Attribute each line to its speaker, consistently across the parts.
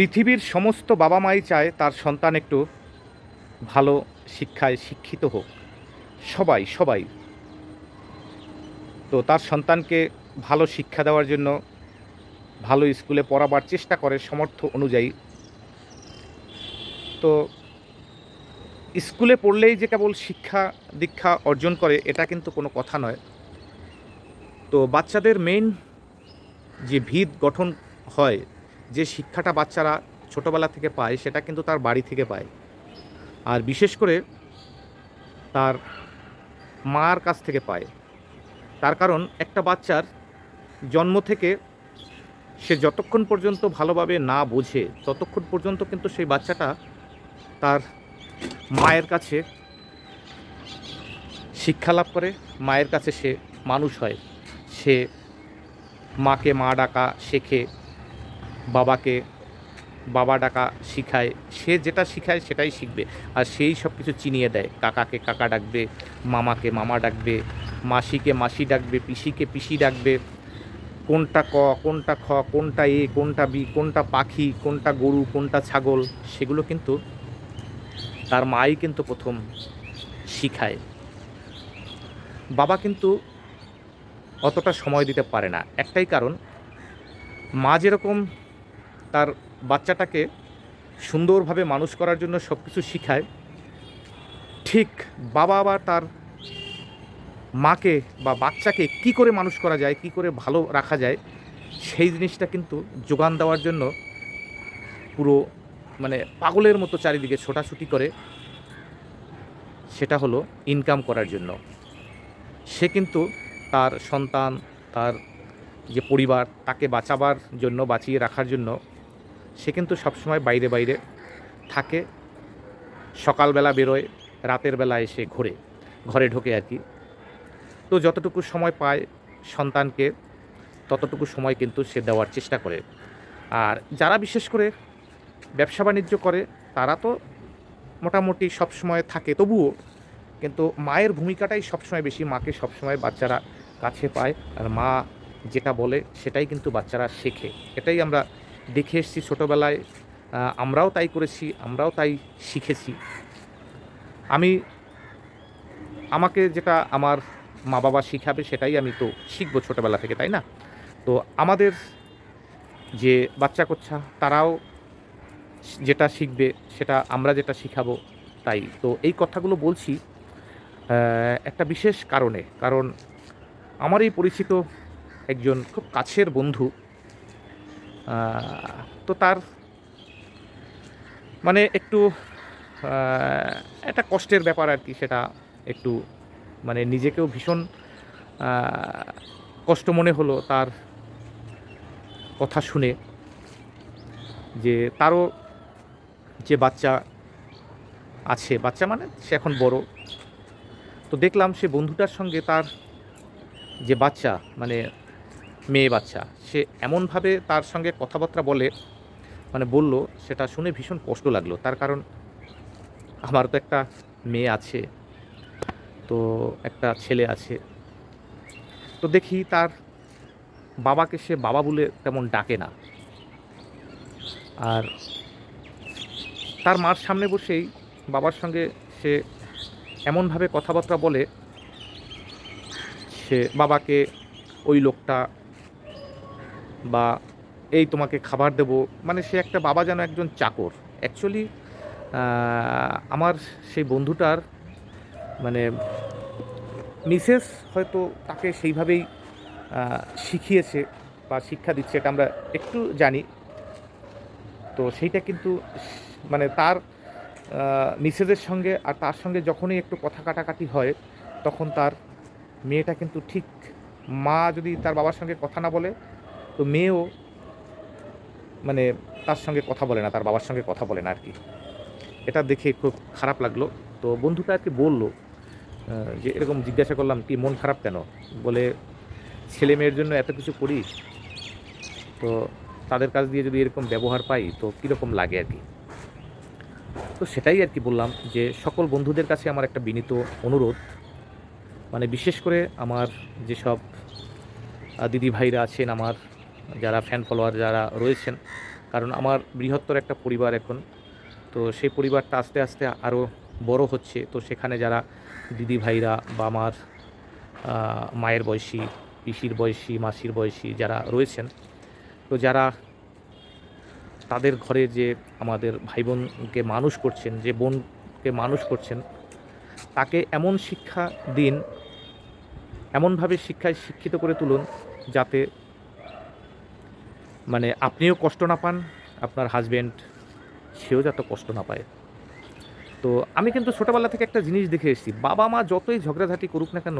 Speaker 1: পৃথিবীর সমস্ত বাবা মাই চায় তার সন্তান একটু ভালো শিক্ষায় শিক্ষিত হোক। সবাই সবাই। তো তার সন্তানকে ভালো শিক্ষা দেওয়ার জন্য ভালো স্কুলে পড়াবার চেষ্টা করে সমর্থ অনুযায়ী। তো স্কুলে পড়লেই যে কেবল শিক্ষা দীক্ষা অর্জন করে, এটা কিন্তু কোনো কথা নয়। তো বাচ্চাদের মেইন যে ভিত গঠন হয় যে শিক্ষাটা বাচ্চারা ছোটোবেলা থেকে পায়, সেটা কিন্তু তার বাড়ি থেকে পায়। আর বিশেষ করে তার মার কাছ থেকে পায়। তার কারণ একটা বাচ্চার জন্ম থেকে সে যতক্ষণ পর্যন্ত ভালোভাবে না বোঝে, ততক্ষণ পর্যন্ত কিন্তু সেই বাচ্চাটা তার মায়ের কাছে শিক্ষা লাভ করে, মায়ের কাছে সে মানুষ হয়। সে মাকে মা ডাকা, শেখে বাবাকে, বাবা ডাকা শিখায়, সে যেটা শিখায় সেটাই শিখবে। আর সেই সব কিছু চিনিয়ে দেয়। কাকাকে কাকা ডাকবে, মামাকে মামা ডাকবে, মাসিকে মাসি ডাকবে, পিসিকে পিসি ডাকবে। কোনটা ক, কোনটা খ, কোনটা এ, কোনটা বি, কোনটা পাখি, কোনটা গরু, কোনটা ছাগল, সেগুলো কিন্তু তার মাই কিন্তু প্রথম শিখায়। বাবা কিন্তু অতটা সময় দিতে পারে না। একটাই কারণ, মা যেরকম তার বাচ্চাটাকে সুন্দরভাবে মানুষ করার জন্য সব কিছু শিখায়। ঠিক বাবা আবার তার মাকে বা বাচ্চাকে কি করে মানুষ করা যায়, কি করে ভালো রাখা যায়, সেই জিনিসটা কিন্তু যোগান দেওয়ার জন্য পুরো মানে পাগলের মতো চারিদিকে ছোটাছুটি করে। সেটা হলো ইনকাম করার জন্য। সে কিন্তু তার সন্তান, তার যে পরিবার, তাকে বাঁচাবার জন্য, বাঁচিয়ে রাখার জন্য সে কিন্তু সবসময় বাইরে বাইরে থাকে, সকালবেলা বেরোয়, রাতের বেলা এসে ঘোরে, ঘরে ঢোকে আর কি। তো যতটুকু সময় পায় সন্তানকে, ততটুকু সময় কিন্তু সে দেওয়ার চেষ্টা করে। আর যারা বিশেষ করে ব্যবসা বাণিজ্য করে, তারা তো মোটামুটি সব সময় থাকে। তবুও কিন্তু মায়ের ভূমিকাটাই সবসময় বেশি, মাকে সবসময় বাচ্চারা কাছে পায়। আর মা যেটা বলে, সেটাই কিন্তু বাচ্চারা শেখে। এটাই আমরা দেখে এসেছি ছোটোবেলায় আমরাও তাই করেছি, আমরাও তাই শিখেছি। আমি, আমাকে যেটা আমার মা বাবা শিখাবে সেটাই আমি তো শিখব ছোটোবেলা থেকে, তাই না? তো আমাদের যে বাচ্চা কোচ্ছা তারাও যেটা শিখবে, সেটা আমরা যেটা শিখাবো, তাই। তো এই কথাগুলো বলছি একটা বিশেষ কারণে। কারণ আমারই পরিচিত একজন খুব কাছের বন্ধু তো তার মানে একটু একটা কষ্টের ব্যাপার আর কি সেটা একটু মানে নিজেকেও ভীষণ কষ্ট মনে হলো তার কথা শুনে যে তারও যে বাচ্চা আছে, বাচ্চা মানে সে এখন বড়। তো দেখলাম সে বন্ধুটার সঙ্গে তার যে বাচ্চা মানে মেয়ে বাচ্চা। সে এমনভাবে তার সঙ্গে কথাবার্তা বলে মানে বলল, সেটা শুনে ভীষণ কষ্ট লাগল। তার কারণ, আমার তো একটা মেয়ে আছে, তো একটা ছেলে আছে। তো দেখি তার বাবাকে সে বাবা বলে তেমন ডাকে না। আর তার মার সামনে বসেই বাবার সঙ্গে সে এমনভাবে কথাবার্তা বলে, সে বাবাকে ওই লোকটা বা এই তোমাকে খাবার দেব মানে সে একটা বাবা যেন একজন চাকর। অ্যাকচুয়ালি আমার সেই বন্ধুটার মানে মিসেস হয়তো তাকে সেইভাবেই শিখিয়েছে বা শিক্ষা দিচ্ছে, এটা আমরা একটু জানি। তো সেইটা কিন্তু মানে তার মিসেসের সঙ্গে আর তার সঙ্গে যখনই একটু কথা কাটাকাটি হয়, তখন তার মেয়েটা কিন্তু ঠিক মা যদি তার বাবার সঙ্গে কথা না বলে তো মেয়েও মানে তার সঙ্গে কথা বলে না, তার বাবার সঙ্গে কথা বলে না আর কি। এটা দেখে খুব খারাপ লাগল। তো বন্ধুটা আর কি বলল যে এরকম জিজ্ঞাসা করলাম, কি মন খারাপ কেন? বলে, ছেলে মেয়ের জন্য এত কিছু করি তো তাদের কাছ দিয়ে যদি এরকম ব্যবহার পাই, তো কীরকম লাগে আর কি? তো সেটাই আর কি বললাম, যে সকল বন্ধুদের কাছে আমার একটা বিনীত অনুরোধ। মানে বিশেষ করে আমার যেসব দিদি ভাইরা আছেন, আমার যারা ফ্যান ফলোয়ার যারা রয়েছেন, কারণ আমার বৃহত্তর একটা পরিবার এখন। তো সেই পরিবারটা আস্তে আস্তে আরও বড় হচ্ছে। তো সেখানে যারা দিদি ভাইরা বা আমার মায়ের বয়সী, পিসির বয়সী, মাসির বয়সী যারা রয়েছেন, তো যারা তাদের ঘরে যে আমাদের ভাই বোনকে মানুষ করছেন, যে বোনকে মানুষ করছেন, তাকে এমন শিক্ষা দিন, এমনভাবে শিক্ষায় শিক্ষিত করে তুলুন, যাতে মানে আপনিও কষ্ট না পান, আপনার হাজব্যান্ড সেও যাতে কষ্ট না পায়। তো আমি কিন্তু ছোটোবেলা থেকে একটা জিনিস দেখে এসেছি, বাবা মা যতই ঝগড়াঝাটি করুক না কেন,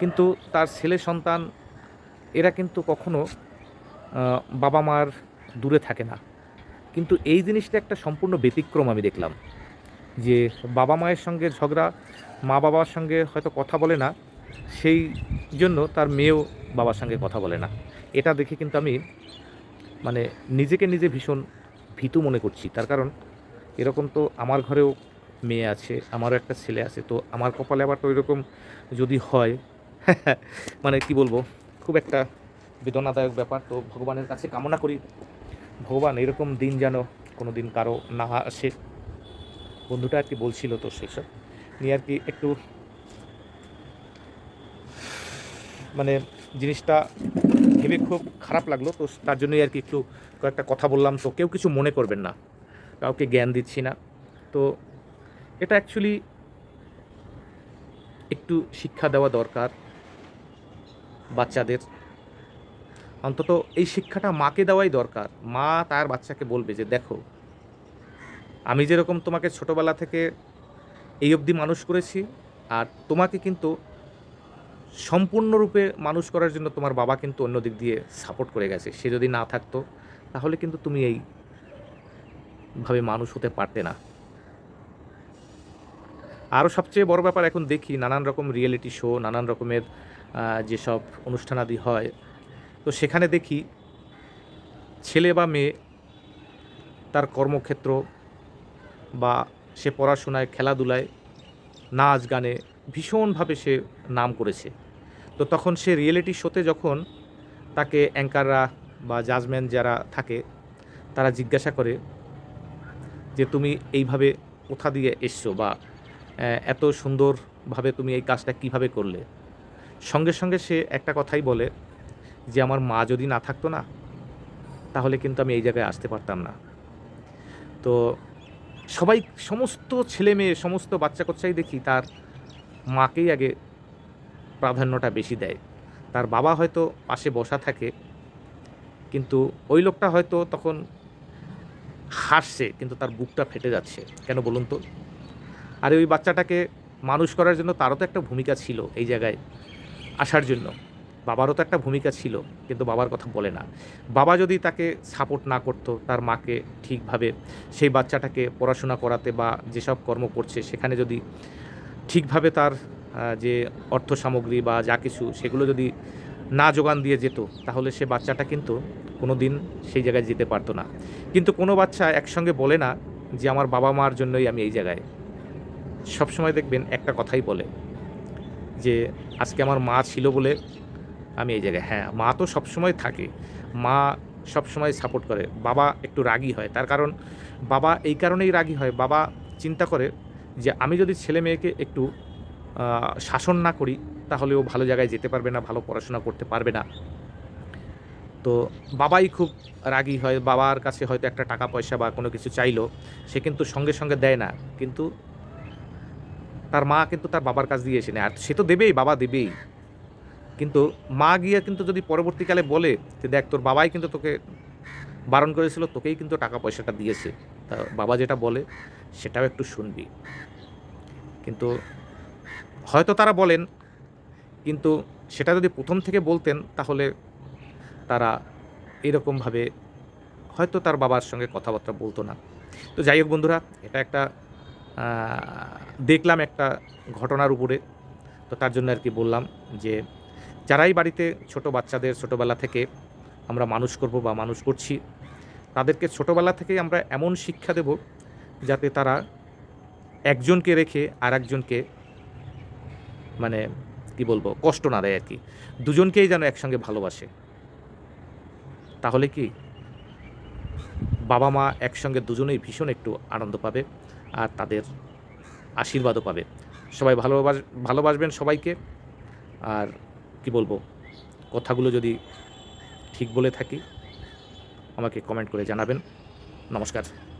Speaker 1: কিন্তু তার ছেলে সন্তান, এরা কিন্তু কখনো বাবা মার দূরে থাকে না। কিন্তু এই জিনিসটা একটা সম্পূর্ণ ব্যতিক্রম আমি দেখলাম, যে বাবা মায়ের সঙ্গে ঝগড়া, মা বাবার সঙ্গে হয়তো কথা বলে না, সেই জন্য তার মেয়েও বাবার সঙ্গে কথা বলে না। এটা দেখে কিন্তু আমি মানে নিজেকে নিজে ভীষণ ভীতু মনে করছি। তার কারণ এরকম তো আমার ঘরেও মেয়ে আছে, আমারও একটা ছেলে আছে, তো আমার কপালে আবার তো এরকম যদি হয় মানে কি বলব, খুব একটা বেদনাদায়ক ব্যাপার। তো ভগবানের কাছে কামনা করি, ভগবান এরকম দিন যেন কোনো দিন কারও না আসে। বন্ধুটা আর কি বলছিল তো সেসব নিয়ে আর কি একটু মানে জিনিসটা ভেবে খুব খারাপ লাগল। তো তার জন্যই আর কি একটু কয়েকটা কথা বললাম। তো কেউ কিছু মনে করবেন না। কাউকে জ্ঞান দিচ্ছি না। তো এটা অ্যাকচুয়ালি একটু শিক্ষা দেওয়া দরকার বাচ্চাদের। অন্তত এই শিক্ষাটা মাকে দেওয়াই দরকার। মা তার বাচ্চাকে বলবে যে, দেখো, আমি যেরকম তোমাকে ছোটোবেলা থেকে এই অবধি মানুষ করেছি, আর তোমাকে কিন্তু সম্পূর্ণরূপে মানুষ করার জন্য তোমার বাবা কিন্তু অন্য দিক দিয়ে সাপোর্ট করে গেছে। সে যদি না থাকতো, তাহলে কিন্তু তুমি এই ভাবে মানুষ হতে পারতে না। আরও সবচেয়ে বড় ব্যাপার এখন দেখি, নানান রকম রিয়েলিটি শো নানান রকমের যেসব অনুষ্ঠানাদি হয়। তো সেখানে দেখি, ছেলে বা মেয়ে তার কর্মক্ষেত্র বা সে পড়াশোনায়, খেলাধুলায়, নাচ গানে ভীষণভাবে সে নাম করেছে। তো তখন সে রিয়েলিটি শোতে যখন তাকে অ্যাঙ্কাররা বা জাজম্যান যারা থাকে, তারা জিজ্ঞাসা করে যে তুমি এইভাবে কোথা দিয়ে এসছো বা এত সুন্দরভাবে তুমি এই কাজটা কীভাবে করলে? সঙ্গে সঙ্গে সে একটা কথাই বলে যে, আমার মা যদি না থাকতো না, তাহলে কিন্তু আমি এই জায়গায় আসতে পারতাম না। তো সবাই, সমস্ত ছেলে মেয়ে সমস্ত বাচ্চা কচ্চাই দেখি তার মাকেই আগে প্রাধান্যটা বেশি দেয়। তার বাবা হয়তো পাশে বসা থাকে, কিন্তু ওই লোকটা হয়তো তখন হাসছে, কিন্তু তার বুকটা ফেটে যাচ্ছে। কেন বলুন তো? আর ওই বাচ্চাটাকে মানুষ করার জন্য তারও তো একটা ভূমিকা ছিল এই জায়গায় আসার জন্য। বাবারও তো একটা ভূমিকা ছিল, কিন্তু বাবার কথা বলে না। বাবা যদি তাকে সাপোর্ট না করতো, তার মাকে ঠিকভাবে সেই বাচ্চাটাকে পড়াশোনা করাতে বা যেসব কর্ম করছে, সেখানে যদি ঠিকভাবে তার যে অর্থ সামগ্রী বা যা কিছু, সেগুলো যদি না যোগান দিয়ে যেত, তাহলে সে বাচ্চাটা কিন্তু কোনো দিন সেই জায়গায় যেতে পারতো না। কিন্তু কোনো বাচ্চা একসঙ্গে বলে না যে আমার বাবা মার জন্যই আমি এই জায়গায়। সবসময় দেখবেন একটা কথাই বলে যে, আজকে আমার মা ছিল বলে আমি এই জায়গায়। হ্যাঁ মা তো সবসময় থাকে। মা সবসময় সাপোর্ট করে। বাবা একটু রাগী হয়। তার কারণ, বাবা এই কারণেই রাগী হয়। বাবা চিন্তা করে যে, আমি যদি ছেলে মেয়েকে একটু শাসন না করি, তাহলে ও ভালো জায়গায় যেতে পারবে না, ভালো পড়াশোনা করতে পারবে না। তো বাবাই খুব রাগী হয়, বাবার কাছে হয়তো একটা টাকা পয়সা বা কোনো কিছু চাইলো, সে কিন্তু সঙ্গে সঙ্গে দেয় না। কিন্তু তার মা কিন্তু তার বাবার কাছ দিয়ে এসে নেয়, আর সে তো দেবেই, বাবা দেবেই। কিন্তু মা গিয়ে কিন্তু যদি পরবর্তীকালে বলে যে, দেখ, তোর বাবাই কিন্তু তোকে বারণ করেছিল, তোকেই কিন্তু টাকা পয়সাটা দিয়েছে। তা বাবা যেটা বলে, সেটাও একটু শুনবি। কিন্তু হয়তো তারা বলেন, কিন্তু সেটা যদি প্রথম থেকে বলতেন, তাহলে তারা এরকমভাবে হয়তো তার বাবার সঙ্গে কথাবার্তা বলতো না। তো যাই হোক বন্ধুরা, এটা একটা দেখলাম একটা ঘটনার উপরে। তো তার জন্য আর কি বললাম যে, যারাই বাড়িতে ছোট বাচ্চাদের ছোটোবেলা থেকে আমরা মানুষ করব বা মানুষ করছি, তাদেরকে ছোটোবেলা থেকেই আমরা এমন শিক্ষা দেব যাতে তারা একজনকে রেখে আর একজনকে মানে কি বলব, কষ্ট না দেয় আর কি। দুজনকেই যেন একসঙ্গে ভালোবাসে। তাহলে কি? বাবা মা একসঙ্গে দুজনেই ভীষণ একটু আনন্দ পাবে আর তাদের আশীর্বাদও পাবে। সবাই ভালোবাস, ভালোবাসবেন সবাইকে। আর কি বলব, কথাগুলো যদি ঠিক বলে থাকি, আমাকে কমেন্ট করে জানাবেন। নমস্কার।